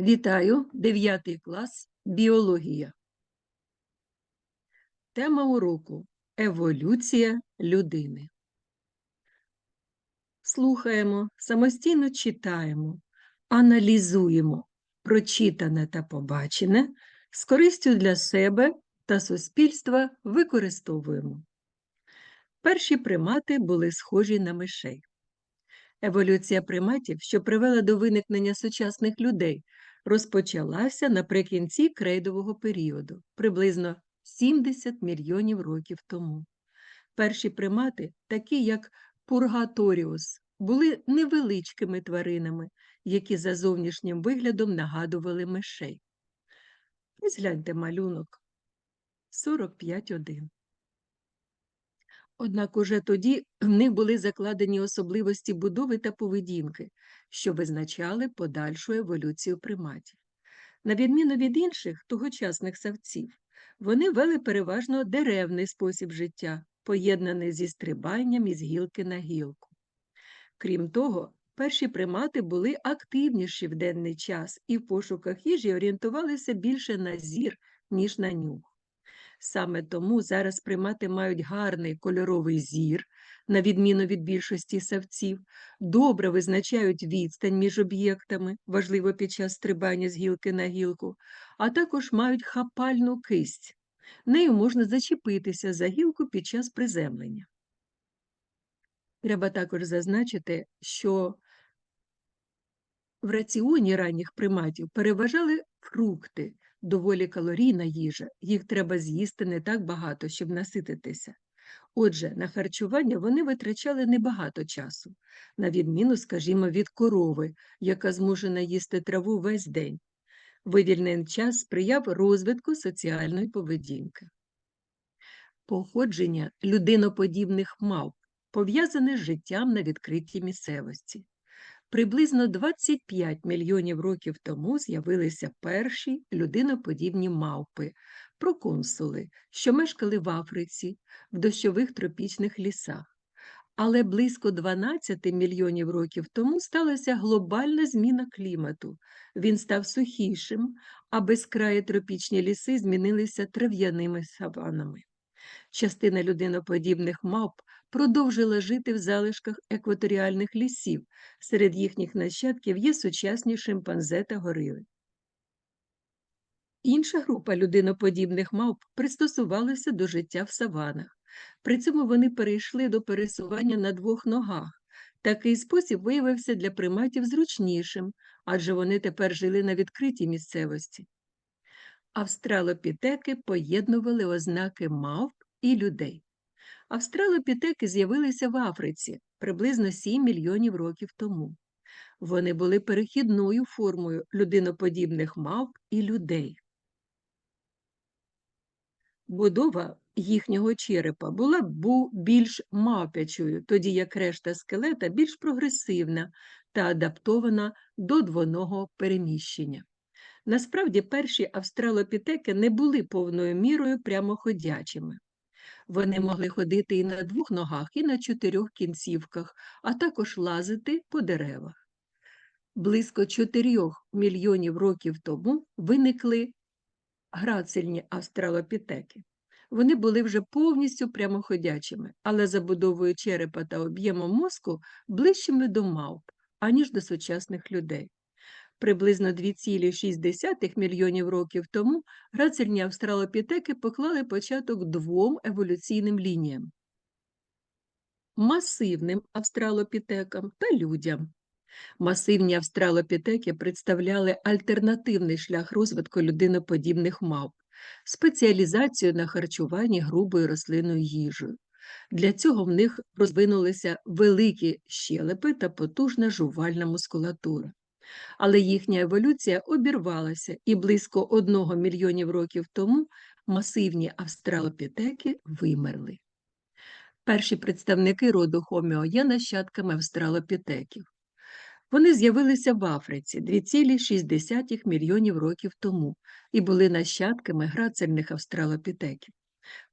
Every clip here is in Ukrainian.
Вітаю, 9 клас, біологія. Тема уроку Еволюція людини. Слухаємо, самостійно читаємо, аналізуємо прочитане та побачене, з користю для себе та суспільства використовуємо. Перші примати були схожі на мишей. Еволюція приматів, що привела до виникнення сучасних людей, розпочалася наприкінці крейдового періоду, приблизно 70 мільйонів років тому. Перші примати, такі як Пургаторіус, були невеличкими тваринами, які за зовнішнім виглядом нагадували мишей. Ось малюнок 45.1. Однак уже тоді в них були закладені особливості будови та поведінки, що визначали подальшу еволюцію приматів. На відміну від інших тогочасних савців, вони вели переважно деревний спосіб життя, поєднаний зі стрибанням із гілки на гілку. Крім того, перші примати були активніші в денний час і в пошуках їжі орієнтувалися більше на зір, ніж на нюх. Саме тому зараз примати мають гарний кольоровий зір, на відміну від більшості савців, добре визначають відстань між об'єктами, важливо під час стрибання з гілки на гілку, а також мають хапальну кисть. Нею можна зачепитися за гілку під час приземлення. Треба також зазначити, що в раціоні ранніх приматів переважали фрукти, доволі калорійна їжа, їх треба з'їсти не так багато, щоб насититися. Отже, на харчування вони витрачали небагато часу, на відміну, скажімо, від корови, яка змушена їсти траву весь день. Вивільнений час сприяв розвитку соціальної поведінки. Походження людиноподібних мавп пов'язане з життям на відкритій місцевості. Приблизно 25 мільйонів років тому з'явилися перші людиноподібні мавпи, проконсули, що мешкали в Африці, в дощових тропічних лісах. Але близько 12 мільйонів років тому сталася глобальна зміна клімату. Він став сухішим, а безкраї тропічні ліси змінилися трав'яними саванами. Частина людиноподібних мавп продовжила жити в залишках екваторіальних лісів. Серед їхніх нащадків є сучасні шимпанзе та горили. Інша група людиноподібних мавп пристосувалася до життя в саванах. При цьому вони перейшли до пересування на двох ногах. Такий спосіб виявився для приматів зручнішим, адже вони тепер жили на відкритій місцевості. Австралопітеки поєднували ознаки мавп і людей. Австралопітеки з'явилися в Африці приблизно 7 мільйонів років тому. Вони були перехідною формою людиноподібних мавп і людей. Будова їхнього черепа була бу більш мавпячою, тоді як решта скелета більш прогресивна та адаптована до двоного переміщення. Насправді, перші австралопітеки не були повною мірою прямоходячими. Вони могли ходити і на двох ногах, і на чотирьох кінцівках, а також лазити по деревах. Близько чотирьох мільйонів років тому виникли грацельні австралопітеки. Вони були вже повністю прямоходячими, але забудовою черепа та об'ємом мозку ближчими до мавп, аніж до сучасних людей. Приблизно 2,6 мільйонів років тому грацельні австралопітеки поклали початок двом еволюційним лініям масивним австралопітекам та людям. Масивні австралопітеки представляли альтернативний шлях розвитку людиноподібних мавп, спеціалізацію на харчуванні грубою рослинною їжею. Для цього в них розвинулися великі щелепи та потужна жувальна мускулатура але їхня еволюція обірвалася, і близько одного мільйонів років тому масивні австралопітеки вимерли. Перші представники роду Хоміо є нащадками австралопітеків. Вони з'явилися в Африці 2,6 мільйонів років тому і були нащадками грацельних австралопітеків.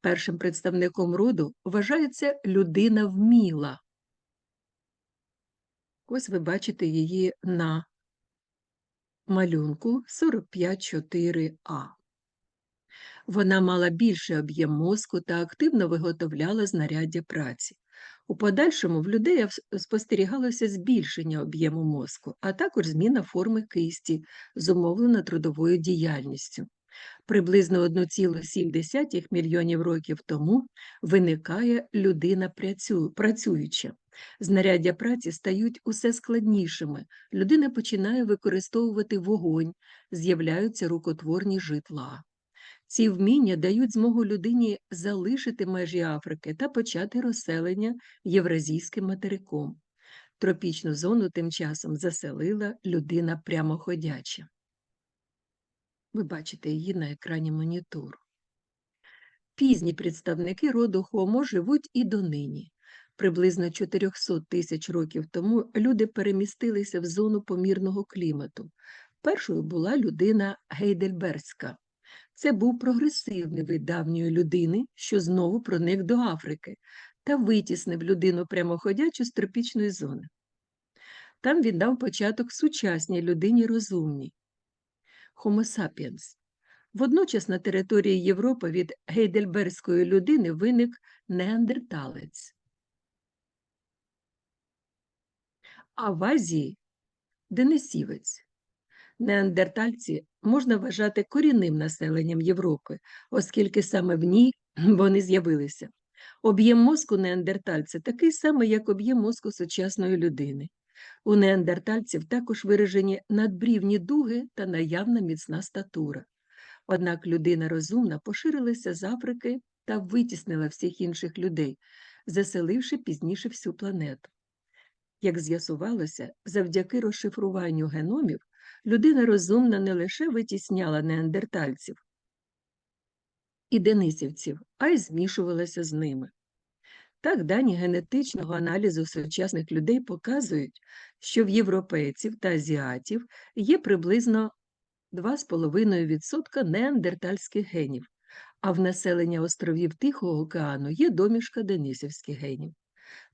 Першим представником роду вважається людина вміла. Ось ви бачите її на малюнку 45.4а. Вона мала більший об'єм мозку та активно виготовляла знаряддя праці. У подальшому в людей спостерігалося збільшення об'єму мозку, а також зміна форми кисті, зумовлена трудовою діяльністю. Приблизно 1,7 мільйонів років тому виникає людина працююча. Знаряддя праці стають усе складнішими. Людина починає використовувати вогонь, з'являються рукотворні житла. Ці вміння дають змогу людині залишити межі Африки та почати розселення євразійським материком. Тропічну зону тим часом заселила людина прямоходяча. Ви бачите її на екрані монітору. Пізні представники роду Хомо живуть і донині. Приблизно 400 тисяч років тому люди перемістилися в зону помірного клімату. Першою була людина Гейдельберська. Це був прогресивний вид давньої людини, що знову проник до Африки та витіснив людину прямоходячу з тропічної зони. Там він дав початок сучасній людині розумній Homo sapiens. Водночас на території Європи від гейдельберської людини виник неандерталець. А в Азії денисівець. Неандертальці можна вважати корінним населенням Європи, оскільки саме в ній вони з'явилися. Об'єм мозку неандертальця такий самий, як об'єм мозку сучасної людини. У неандертальців також виражені надбрівні дуги та наявна міцна статура. Однак людина розумна поширилася з Африки та витіснила всіх інших людей, заселивши пізніше всю планету. Як з'ясувалося, завдяки розшифруванню геномів людина розумна не лише витісняла неандертальців і денисівців, а й змішувалася з ними. Так, дані генетичного аналізу сучасних людей показують, що в європейців та азіатів є приблизно 2,5% неандертальських генів, а в населення островів Тихого океану є домішка денисівських генів.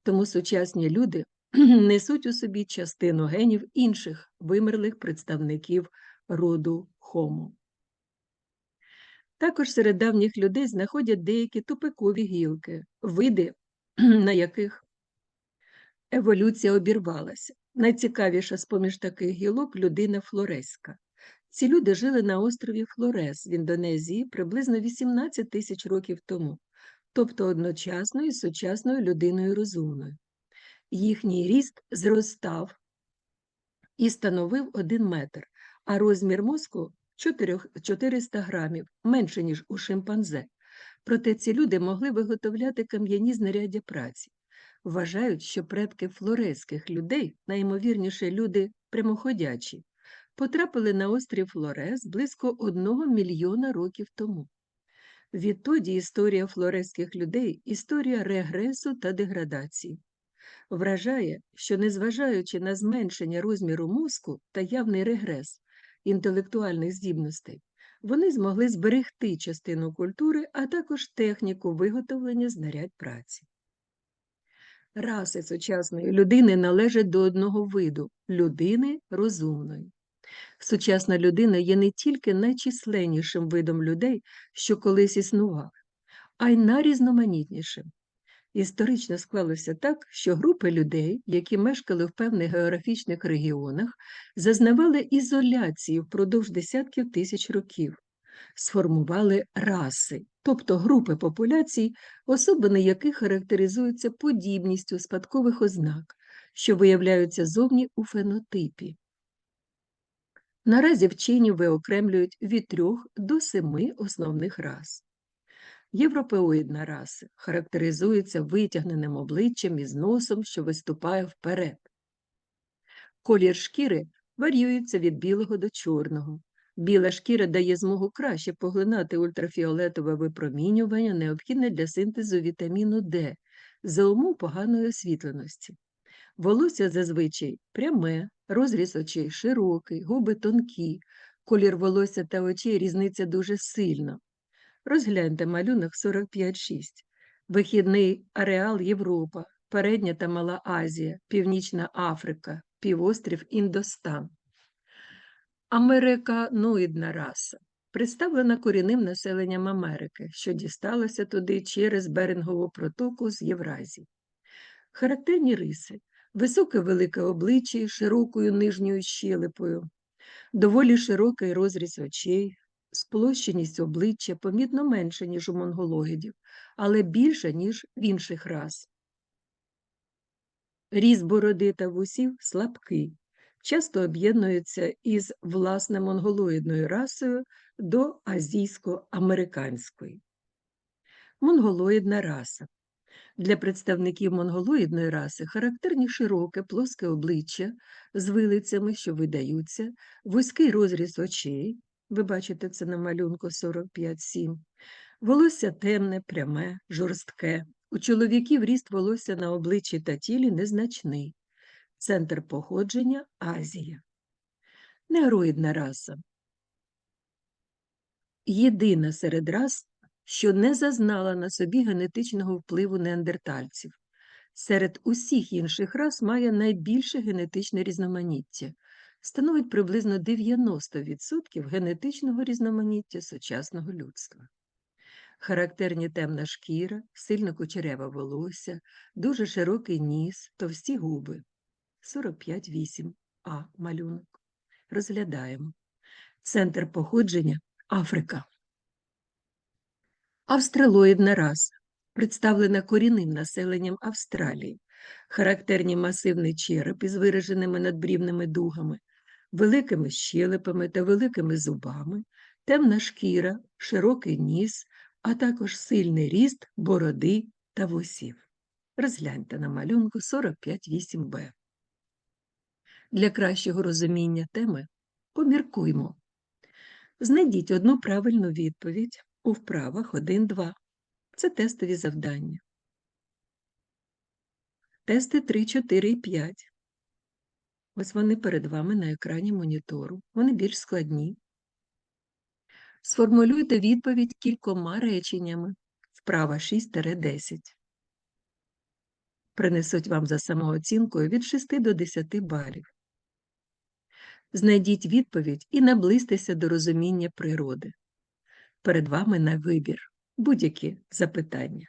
Тому сучасні люди несуть у собі частину генів інших вимерлих представників роду Homo. Також серед давніх людей знаходять деякі тупикові гілки, види, на яких еволюція обірвалася. Найцікавіша з поміж таких гілок людина флореська. Ці люди жили на острові Флорес в Індонезії приблизно 18 тисяч років тому, тобто одночасно із сучасною людиною розумною їхній ріст зростав і становив 1 метр, а розмір мозку 400 грамів, менше, ніж у шимпанзе. Проте ці люди могли виготовляти кам'яні знаряддя праці. Вважають, що предки флорезьких людей, найімовірніше люди прямоходячі, потрапили на острів Флорес близько одного мільйона років тому. Відтоді історія флорезьких людей історія регресу та деградації. Вражає, що, незважаючи на зменшення розміру мозку та явний регрес інтелектуальних здібностей, вони змогли зберегти частину культури, а також техніку виготовлення знарядь праці. Раси сучасної людини належать до одного виду людини розумної. Сучасна людина є не тільки найчисленнішим видом людей, що колись існував, а й найрізноманітнішим. Історично склалося так, що групи людей, які мешкали в певних географічних регіонах, зазнавали ізоляції впродовж десятків тисяч років, сформували раси, тобто групи популяцій, особини яких характеризуються подібністю спадкових ознак, що виявляються зовні у фенотипі. Наразі вчені виокремлюють від трьох до семи основних рас. Європеоїдна раса характеризується витягненим обличчям із носом, що виступає вперед. Колір шкіри варіюється від білого до чорного. Біла шкіра дає змогу краще поглинати ультрафіолетове випромінювання, необхідне для синтезу вітаміну Д за умов поганої освітленості. Волосся зазвичай пряме, розріз очей широкий, губи тонкі, колір волосся та очей різниця дуже сильно. Розгляньте малюнок 45.6. Вихідний ареал Європа, Передня та Мала Азія, Північна Африка, півострів Індостан. Американоїдна раса представлена корінним населенням Америки, що дісталося туди через Берингову протоку з Євразії. Характерні риси високе велике обличчя широкою нижньою щелепою, доволі широкий розріз очей, сплощеність обличчя помітно менше, ніж у монголоїдів, але більше, ніж в інших рас. Різ бороди та вусів слабкий, часто об'єднується із власне монголоїдною расою до азійсько-американської. Монголоїдна раса для представників монголоїдної раси характерні широке плоске обличчя з вилицями, що видаються, вузький розріз очей, ви бачите це на малюнку 45-7, волосся темне, пряме, жорстке. У чоловіків ріст волосся на обличчі та тілі незначний. Центр походження Азія. Негроїдна раса. Єдина серед рас, що не зазнала на собі генетичного впливу неандертальців. Серед усіх інших рас має найбільше генетичне різноманіття, становить приблизно 90% генетичного різноманіття сучасного людства. Характерні темна шкіра, сильно кучеряве волосся, дуже широкий ніс, товсті губи. 45,8 А малюнок. Розглядаємо. Центр походження Африка. Австралоїдна раса, представлена корінним населенням Австралії, характерні масивний череп із вираженими надбрівними дугами, великими щелепами та великими зубами, темна шкіра, широкий ніс, а також сильний ріст бороди та вусів. Розгляньте на малюнку 45.8б. Для кращого розуміння теми поміркуймо. Знайдіть одну правильну відповідь у вправах 1-2. Це тестові завдання. Тести 3, 4 і 5. Ось вони перед вами на екрані монітору. Вони більш складні. Сформулюйте відповідь кількома реченнями. Вправа 6-10. Принесуть вам за самооцінкою від 6 до 10 балів. Знайдіть відповідь і наблизьтеся до розуміння природи. Перед вами на вибір будь-які запитання.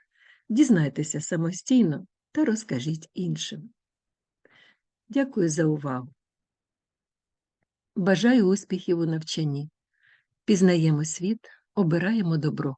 Дізнайтеся самостійно та розкажіть іншим. Дякую за увагу. Бажаю успіхів у навчанні. Пізнаємо світ, обираємо добро.